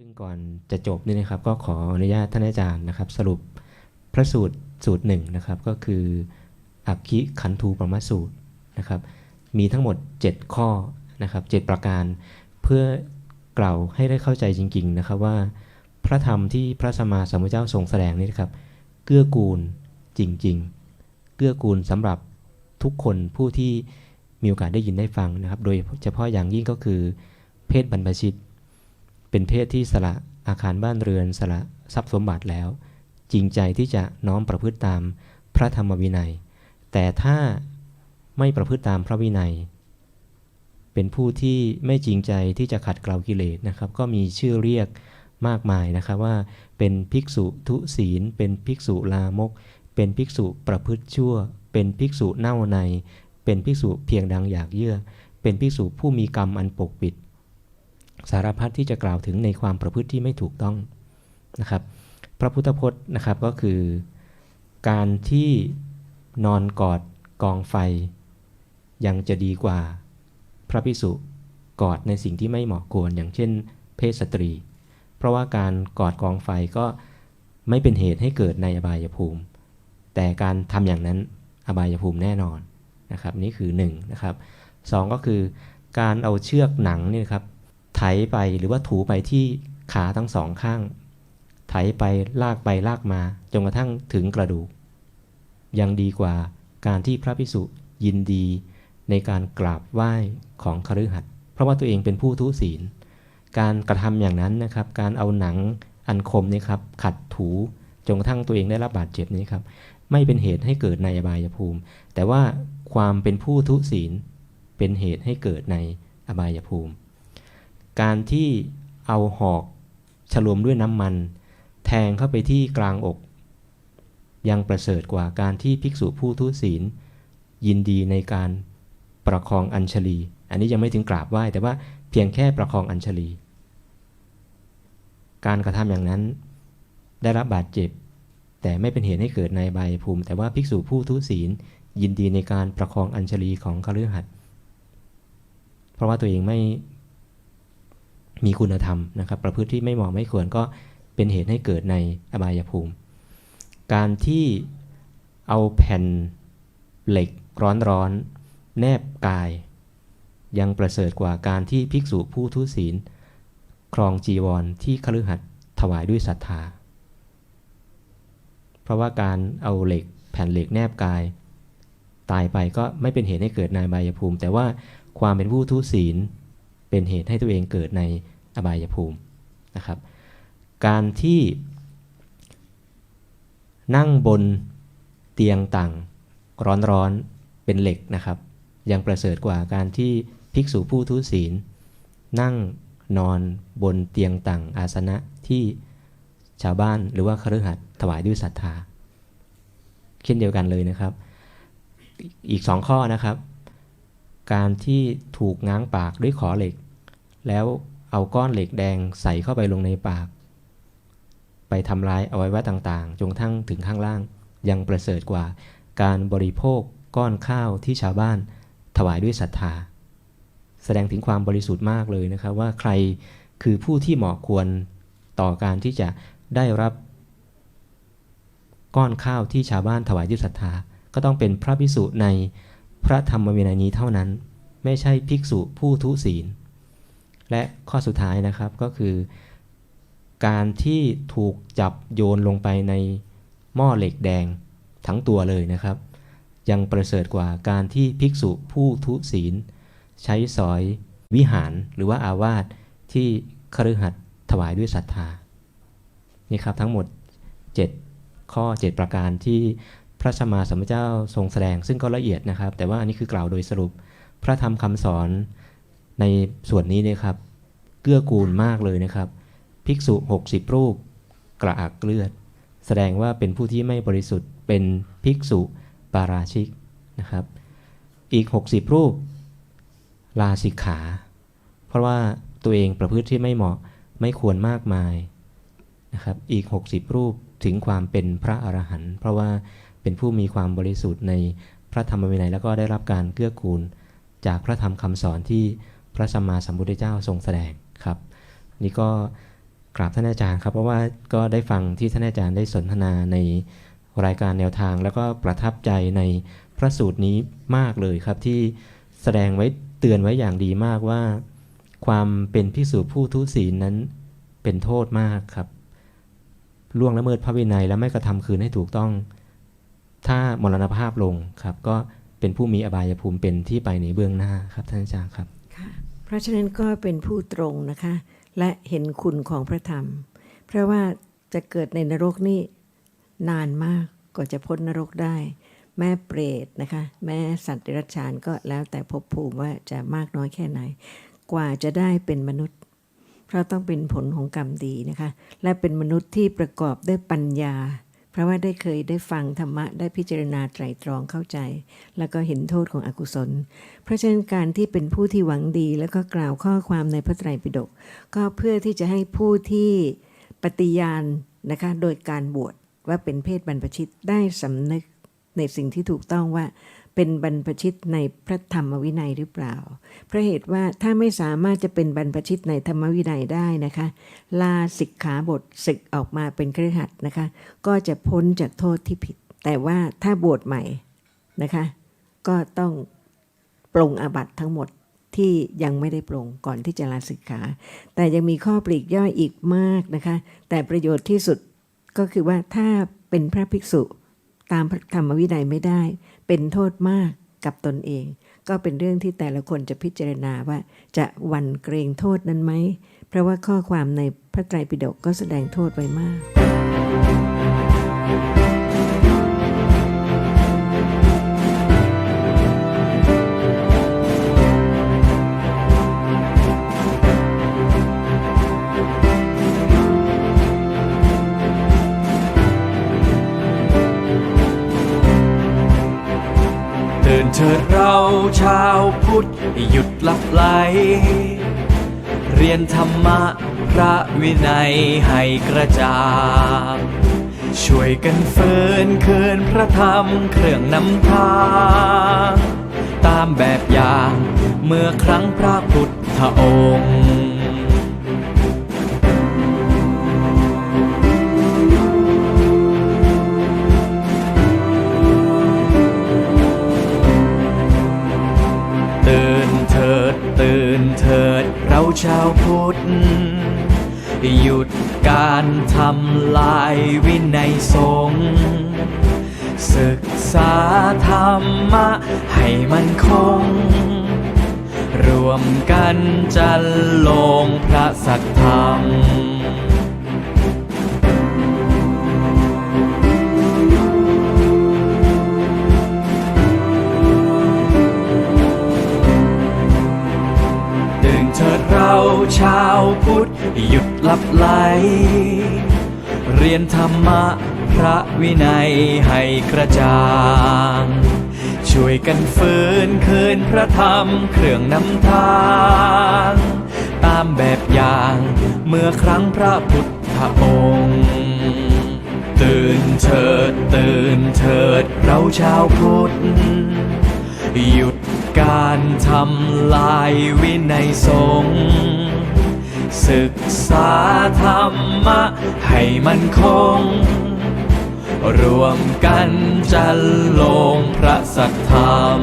ซึ่งก่อนจะจบนี่นะครับก็ขออนุญาตท่านอาจารย์นะครับ สรุปพระสูตรสูตรหนึ่งนะครับก็คืออักขิขันธูปรมสูตรนะครับ มีทั้งหมด 7 ข้อนะครับ7ประการเพื่อกล่าวให้ได้เข้าใจจริง ๆนะครับว่า พระธรรมที่พระสัมมาสัมพุทธเจ้าทรงแสดงนี่นะครับ เกื้อกูลจริง ๆ เกื้อกูลสำหรับทุกคนผู้ที่มีโอกาสได้ยินได้ฟังนะครับ โดยเฉพาะอย่างยิ่งก็คือเพศบรรพชิต เป็นเพศที่สละอาคารบ้านเรือนสละทรัพย์สมบัติแล้ว จริงใจที่จะน้อมประพฤติตามพระธรรมวินัย แต่ถ้าไม่ประพฤติตามพระวินัย เป็นผู้ที่ไม่จริงใจที่จะขัดเกลากิเลสนะครับ ก็มีชื่อเรียกมากมายนะครับว่าเป็นภิกษุทุศีล เป็นภิกษุลามก เป็นภิกษุประพฤติชั่ว เป็นภิกษุเน่าใน เป็นภิกษุเพียงดังอยากเยื่อ เป็นภิกษุผู้มีกรรมอันปกปิด สารพัดที่จะกล่าวถึงในความประพฤติที่ไม่ถูกต้องนะครับ พระพุทธพจน์นะครับก็คือการที่นอนกอดกองไฟ ยังจะดีกว่า พระภิกษุกอดในสิ่งที่ไม่เหมาะควรอย่างเช่น เพศสตรี เพราะว่าการกอดกองไฟก็ไม่เป็นเหตุให้เกิดในอบายภูมิ แต่การทำอย่างนั้นอบายภูมิแน่นอนนะครับนี่คือ1นนะครับสก็คือการเอาเชือกหนังนี่ครับ ไถไปหรือว่าถูไปที่ขาทั้งสองข้าง ไถไปลากไปลากมาจนกระทั่งถึงกระดูก ยังดีกว่าการที่พระพิสุยินดีในการกราบไหว้ของคฤหัสถ์เพราะว่าตัวเองเป็นผู้ทุศีล การกระทำอย่างนั้นนะครับ การเอาหนังอันคมนี่ครับขัดถูจนกระทั่งตัวเองได้รับบาดเจ็บนี้ครับไม่เป็นเหตุให้เกิดในอบายภูมิ แต่ว่าความเป็นผู้ทุศีลเป็นเหตุให้เกิดในอบายภูมิ การที่เอาหอกฉลมด้วยน้ำมัน แทงเข้าไปที่กลางอก ยังประเสริฐกว่าการที่ภิกษุผู้ทุศีล ยินดีในการประคองอัญชลี อันนี้ยังไม่ถึงกราบไหว้แต่ว่าเพียงแค่ประคองอัญชลี การกระทำอย่างนั้นได้รับบาดเจ็บ แต่ไม่เป็นเหตุให้เกิดในใบภูมิ แต่ว่าภิกษุผู้ทุศีล ยินดีในการประคองอัญชลีของคฤหัสถ์เพราะว่าตัวเองไม่ มีคุณธรรมนะครับ ประพฤติที่ไม่เหมาะไม่ควรก็เป็นเหตุให้เกิดในอบายภูมิ การที่เอาแผ่นเหล็กร้อนๆ แนบกาย ยังประเสริฐกว่าการที่ภิกษุผู้ทุศีล ครองจีวรที่คฤหัสถ์ถวายด้วยศรัทธา เพราะว่าการเอาเหล็กแผ่นเหล็กแนบกาย ตายไปก็ไม่เป็นเหตุให้เกิดในอบายภูมิ แต่ว่าความเป็นผู้ทุศีล เป็นเหตุให้ตัวเองเกิดในอบายภูมินะครับ การที่นั่งบนเตียงต่างร้อนๆเป็นเหล็กนะครับ ยังประเสริฐกว่าการที่ภิกษุผู้ทุศีล นั่งนอนบนเตียงต่างอาสนะที่ชาวบ้านหรือว่าคฤหัสถ์ถวายด้วยศรัทธาเช่นเดียวกันเลยนะครับ อีกสองข้อนะครับ การที่ถูกง้างปากด้วยขอเหล็ก แล้วเอาก้อนเหล็กแดงใส่เข้าไปลงในปาก ไปทำลายอวัยวะต่างๆ จนทั้งถึงข้างล่าง ยังประเสริฐกว่าการบริโภคก้อนข้าวที่ชาวบ้านถวายด้วยศรัทธา แสดงถึงความบริสุทธิ์มากเลยนะครับว่าใครคือผู้ที่เหมาะควรต่อการที่จะได้รับ ก้อนข้าวที่ชาวบ้านถวายด้วยศรัทธา ก็ต้องเป็นพระภิกษุใน พระธรรมวินัยนี้เท่านั้น ไม่ใช่ภิกษุผู้ทุศีล และข้อสุดท้ายนะครับก็คือ การที่ถูกจับโยนลงไปในหม้อเหล็กแดงทั้งตัวเลยนะครับ ยังประเสริฐกว่าการที่ภิกษุผู้ทุศีล ใช้สอยวิหารหรือว่าอาวาสที่คฤหัสถ์ถวายด้วยศรัทธานี่ครับทั้งหมด 7 ข้อ 7 ประการที่ พระสัมมาสัมพุทธเจ้าทรงแสดงซึ่งก็ละเอียดนะครับ แต่ว่าอันนี้คือกล่าวโดยสรุปพระธรรมคำสอนในส่วนนี้นะครับ เกื้อกูลมากเลยนะครับ ภิกษุ 60 รูปกระอักเลือด แสดงว่าเป็นผู้ที่ไม่บริสุทธิ์เป็นภิกษุปาราชิกนะครับ อีก 60 รูป ลาสิกขา เพราะว่าตัวเองประพฤติที่ไม่เหมาะไม่ควรมากมายนะครับ อีก 60 รูปถึงความเป็นพระอรหันต์เพราะว่า เป็นผู้มีความบริสุทธิ์ในพระธรรมวินัยแล้วก็ได้รับการเกื้อกูล จากพระธรรมคำสอนที่พระสัมมาสัมพุทธเจ้าทรงแสดงครับ นี่ก็กราบท่านอาจารย์ครับเพราะว่าก็ได้ฟังที่ท่านอาจารย์ได้สนทนาในรายการแนวทาง แล้วก็ประทับใจในพระสูตรนี้มากเลยครับที่แสดงไว้เตือนไว้อย่างดีมากว่า ความเป็นพิสูจผู้ทุศีลนั้นเป็นโทษมากครับล่วงละเมิดพระวินัยและไม่กระทำคืนให้ถูกต้อง ถ้ามรณภาพลงครับ ก็เป็นผู้มีอบายภูมิเป็นที่ไปในเบื้องหน้าครับท่านอาจารย์ครับค่ะเพราะฉะนั้นก็เป็นผู้ตรงนะคะ และเห็นคุณของพระธรรม เพราะว่าจะเกิดในนรกนี่นานมากกว่าจะพ้นนรกได้ แม่เปรตนะคะ แม่สัตว์เดรัจฉานก็แล้วแต่ภพภูมิว่าจะมากน้อยแค่ไหน กว่าจะได้เป็นมนุษย์ เพราะต้องเป็นผลของกรรมดีนะคะ และเป็นมนุษย์ที่ประกอบด้วยปัญญา ราะว่าได้เคยได้ฟังธรรมะได้พิจารณาไตรตรองเข้าใจ แล้วก็เห็นโทษของอกุศล เพราะฉะนั้นการที่เป็นผู้ที่หวังดี แล้วก็กล่าวข้อความในพระไตรปิฎกก็เพื่อที่จะให้ผู้ที่ปฏิญาณนะคะโดยการบวชว่าเป็นเพศบรรพชิตได้สำนึกในสิ่งที่ถูกต้องว่า เป็นบรรพชิตในพระธรรมวินัยหรือเปล่า เพราะเหตุว่าถ้าไม่สามารถจะเป็นบรรพชิตในธรรมวินัยได้นะคะ ลาสิกขาบทศึกออกมาเป็นเครือขัดนะคะ ก็จะพ้นจากโทษที่ผิด แต่ว่าถ้าบวชใหม่นะคะ ก็ต้องปรงอาบัตทั้งหมดที่ยังไม่ได้ปรงก่อนที่จะลาสิกขา แต่ยังมีข้อปลีกย่อยอีกมากนะคะ แต่ประโยชน์ที่สุดก็คือว่าถ้าเป็นพระภิกษุ ตามธรรมวินัยไม่ได้ เป็นโทษมากกับตนเอง ก็เป็นเรื่องที่แต่ละคนจะพิจารณาว่าจะหวันเกรงโทษนั้นไหม เพราะว่าข้อความในพระไตรปิฎกก็แสดงโทษไว้มาก ตื่นเราชาวพุทธหยุดหลับไหล เรียนธรรมะพระวินัยให้กระจ่างช่วยกันเฟินเคืนพระธรรมเครื่องนำทางตามแบบอย่างเมื่อครั้งพระพุทธองค์ ชาวพุทธ หยุดการทำลายวินัยสงฆ์ศึกษาธรรมะให้มันคง รวมกันจันลงพระสัทธรรม เถิดเราชาวพุทธหยุดหลับไหล เรียนธรรมะพระวินัยให้กระจ่าง ช่วยกันฝืนคืนพระธรรมเครื่องนำทาง ตามแบบอย่างเมื่อครั้งพระพุทธองค์ ตื่นเถิดตื่นเถิดเราชาวพุทธหยุด การทำลายวินัยสงฆ์ศึกษาธรรมะให้มันคง รวมกันจันลงพระสัทธรรม